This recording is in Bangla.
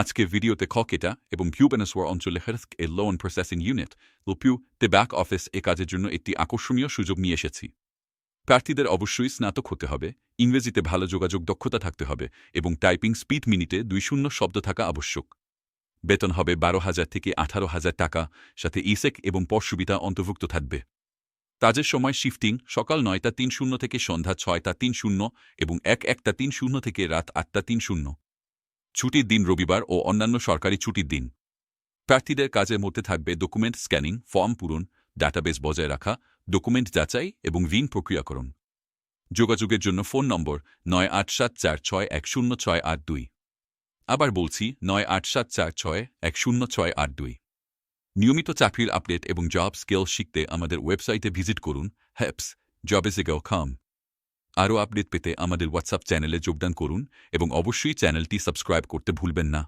আজকে ভিডিওতে খকেটা এবং কিউবেনাসওয়ার অঞ্চলে health a loan processing unit লোপিউ তে ব্যাক অফিস এ কাজের জন্য একটি আকর্ষণীয় সুযোগ নিয়ে এসেছি। প্রার্থীদের অবশ্যই স্নাতক হতে হবে, ইংরেজিতে ভালো যোগাযোগ দক্ষতা থাকতে হবে এবং টাইপিং স্পিড মিনিটে দুই শূন্য শব্দ থাকা আবশ্যক। বেতন হবে বারো হাজার থেকে আঠারো হাজার টাকা, সাথে ইসেক এবং পর সুবিধা অন্তর্ভুক্ত থাকবে। কাজের সময় শিফটিং সকাল নয়টা তিন শূন্য থেকে সন্ধ্যা ছয়টা তিন শূন্য এবং এক একটা তিন শূন্য থেকে রাত আটটা তিন শূন্য। ছুটির দিন রবিবার ও অন্যান্য সরকারি ছুটির দিন। প্রার্থীদের কাজের মধ্যে থাকবে ডকুমেন্ট স্ক্যানিং, ফর্ম পূরণ, ডাটাবেস বজায় রাখা, ডকুমেন্ট যাচাই এবং ঋণ প্রক্রিয়াকরণ। যোগাযোগের জন্য ফোন নম্বর নয় আট সাত চার ছয় এক শূন্য ছয় আট দুই। আবার বলছি নয় আট সাত চার ছয় এক শূন্য ছয় আট দুই। নিয়মিত চাকরির আপডেট এবং জব স্কিল শিখতে আমাদের ওয়েবসাইটে ভিজিট করুন, হ্যাপস, জবেসেগাও খাম। আরও আপডেট পেতে আমাদের হোয়াটসঅ্যাপ চ্যানেলে যোগদান করুন এবং অবশ্যই চ্যানেলটি সাবস্ক্রাইব করতে ভুলবেন না।